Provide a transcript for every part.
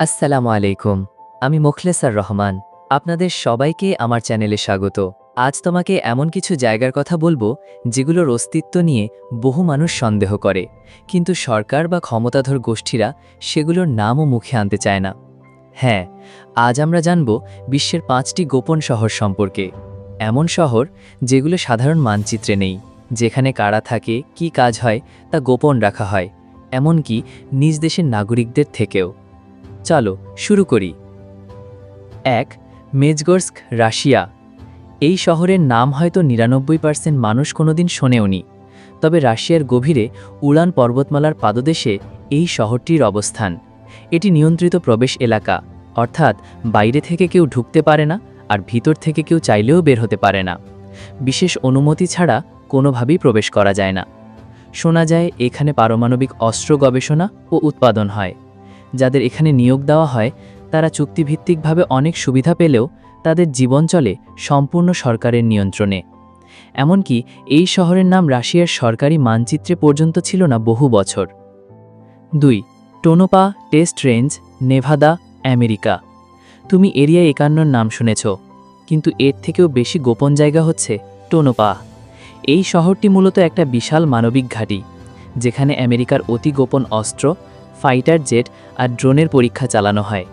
আসসালামু আলাইকুম, আমি মোখলেসার রহমান, আপনাদের সবাইকে আমার চ্যানেলে স্বাগত। আজ তোমাকে এমন কিছু জায়গার কথা বলব, যেগুলোর অস্তিত্ব নিয়ে বহু মানুষ সন্দেহ করে, কিন্তু সরকার বা ক্ষমতাধর গোষ্ঠীরা সেগুলোর নামও মুখে আনতে চায় না। হ্যাঁ আজ আমরা জানব বিশ্বের পাঁচটি গোপন শহর সম্পর্কে। এমন শহর যেগুলো সাধারণ মানচিত্রে নেই, যেখানে কারা থাকে, কি কাজ হয়, তা গোপন রাখা হয়, এমনকি নিজ দেশের নাগরিকদের থেকেও। চলো, শুরু করি। এক, মেজগর্স্ক, রাশিয়া। এই শহরের নাম হয়তো নিরানব্বই পার্সেন্ট মানুষ কোনোদিন শোনেওনি, তবে রাশিয়ার গভীরে উড়ান পর্বতমালার পাদদেশে এই শহরটির অবস্থান। এটি নিয়ন্ত্রিত প্রবেশ এলাকা, অর্থাৎ বাইরে থেকে কেউ ঢুকতে পারে না আর ভিতর থেকে কেউ চাইলেও বের হতে পারে না। বিশেষ অনুমতি ছাড়া কোনোভাবেই প্রবেশ করা যায় না। শোনা যায়, এখানে পারমাণবিক অস্ত্র গবেষণা ও উৎপাদন হয়। যাদের এখানে নিয়োগ দেওয়া হয়, তারা চুক্তিভিত্তিকভাবে অনেক সুবিধা পেলেও তাদের জীবন চলে সম্পূর্ণ সরকারের নিয়ন্ত্রণে। এমনকি এই শহরের নাম রাশিয়ার সরকারি মানচিত্রে পর্যন্ত ছিল না বহু বছর। দুই, Tonopah test range, Nevada, America. তুমি এরিয়া একান্নর নাম শুনেছ, কিন্তু এর থেকেও বেশি গোপন জায়গা হচ্ছে টোনোপা। এই শহরটি মূলত একটা বিশাল মানবিক ঘাঁটি, যেখানে আমেরিকার অতি গোপন অস্ত্র ফাইটার জেট আর ড্রোনের পরীক্ষা চালানো হয়।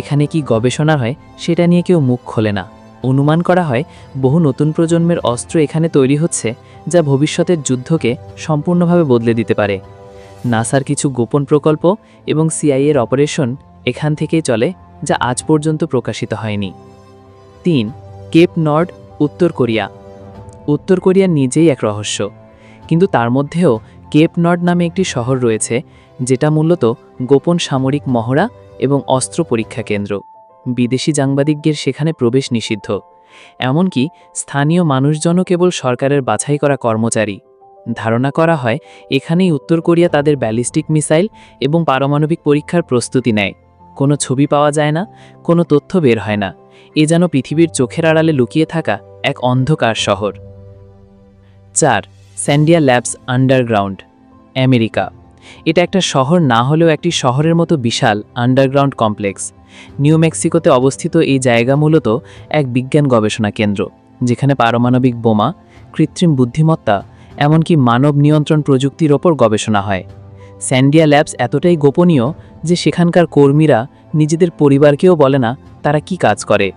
এখানে কি গবেষণা হয়, সেটা নিয়ে কেউ মুখ খোলে না। অনুমান করা হয়, বহু নতুন প্রজন্মের অস্ত্র এখানে তৈরি হচ্ছে, যা ভবিষ্যতের যুদ্ধকে সম্পূর্ণভাবে বদলে দিতে পারে। নাসার কিছু গোপন প্রকল্প এবং সিআইএর অপারেশন এখান থেকেই চলে, যা আজ পর্যন্ত প্রকাশিত হয়নি। তিন, কেপ নর্ড, উত্তর কোরিয়া। উত্তর কোরিয়া নিজেই এক রহস্য, কিন্তু তার মধ্যেও কেপ নামে একটি শহর রয়েছে, যেটা মূলত গোপন সামরিক মহড়া এবং অস্ত্র পরীক্ষা কেন্দ্র। বিদেশি সাংবাদিকদের সেখানে প্রবেশ নিষিদ্ধ। এমনকি স্থানীয় মানুষজনও কেবল সরকারের বাছাই করা কর্মচারী। ধারণা করা হয়, এখানেই উত্তর কোরিয়া তাদের ব্যালিস্টিক মিসাইল এবং পারমাণবিক পরীক্ষার প্রস্তুতি নেয়। কোনো ছবি পাওয়া যায় না, কোনো তথ্য বের হয় না। এ যেন পৃথিবীর চোখের আড়ালে লুকিয়ে থাকা এক অন্ধকার শহর। চার স্যান্ডিয়া ল্যাবস আন্ডারগ্রাউন্ড, আমেরিকা। এটা একটা শহর না হলেও একটি শহরের মতো বিশাল আন্ডারগ্রাউন্ড কমপ্লেক্স। নিউ মেক্সিকোতে অবস্থিত এই জায়গা মূলত এক বিজ্ঞান গবেষণা কেন্দ্র, যেখানে পারমাণবিক বোমা, কৃত্রিম বুদ্ধিমত্তা, এমনকি মানব নিয়ন্ত্রণ প্রযুক্তির ওপর গবেষণা হয়। স্যান্ডিয়া ল্যাবস এতটাই গোপনীয় যে সেখানকার কর্মীরা নিজেদের পরিবারকেও বলে না, তারা কি কাজ করে।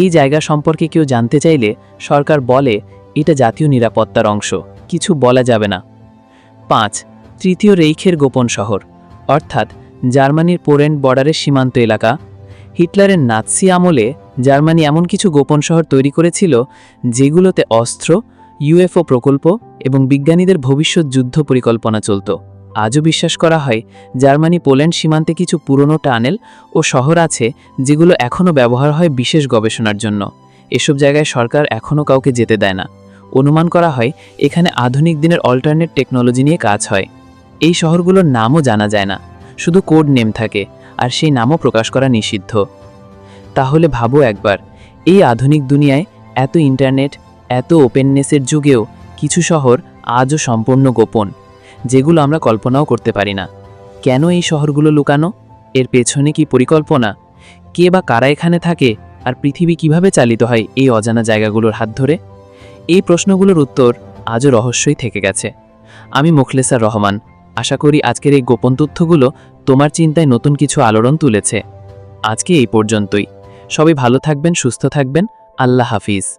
এই জায়গা সম্পর্কে কেউ জানতে চাইলে সরকার বলে, এটা জাতীয় নিরাপত্তার অংশ। কিছু বলা যাবে না। পাঁচ, তৃতীয় রেইখের গোপন শহর, অর্থাৎ জার্মানির পোল্যান্ড বর্ডারের সীমান্ত এলাকা। হিটলারের নাৎসি আমলে জার্মানি এমন কিছু গোপন শহর তৈরি করেছিল, যেগুলোতে অস্ত্র, ইউএফও প্রকল্প এবং বিজ্ঞানীদের ভবিষ্যৎ যুদ্ধ পরিকল্পনা চলত। আজও বিশ্বাস করা হয়, জার্মানি পোল্যান্ড সীমান্তে কিছু পুরনো টানেল ও শহর আছে, যেগুলো এখনও ব্যবহার হয় বিশেষ গবেষণার জন্য। এসব জায়গায় সরকার এখনও কাউকে যেতে দেয় না। অনুমান করা হয়, এখানে আধুনিক দিনের অল্টারনেট টেকনোলজি নিয়ে কাজ হয়। এই শহরগুলোর নামও জানা যায় না, শুধু কোড নেম থাকে, আর সেই নামও প্রকাশ করা নিষিদ্ধ। তাহলে ভাবো একবার, এই আধুনিক দুনিয়ায় এত ইন্টারনেট এত ওপেননেসের যুগেও কিছু শহর আজও সম্পূর্ণ গোপন, যেগুলো আমরা কল্পনাও করতে পারি না। কেন এই শহরগুলো লুকানো? এর পেছনে কি পরিকল্পনা? কে বা কারা এখানে থাকে? আর পৃথিবী কীভাবে চালিত হয় এই অজানা জায়গাগুলোর হাত ধরে? এই প্রশ্নগুলোর উত্তর আজও রহস্যই থেকে গেছে। আমি মুখলেসার রহমান। আশা করি আজকের এই গোপন তথ্যগুলো তোমার চিন্তায় নতুন কিছু আলোড়ন তুলেছে। আজকে এই পর্যন্তই। সবাই ভালো থাকবেন, সুস্থ থাকবেন। আল্লাহ হাফিজ।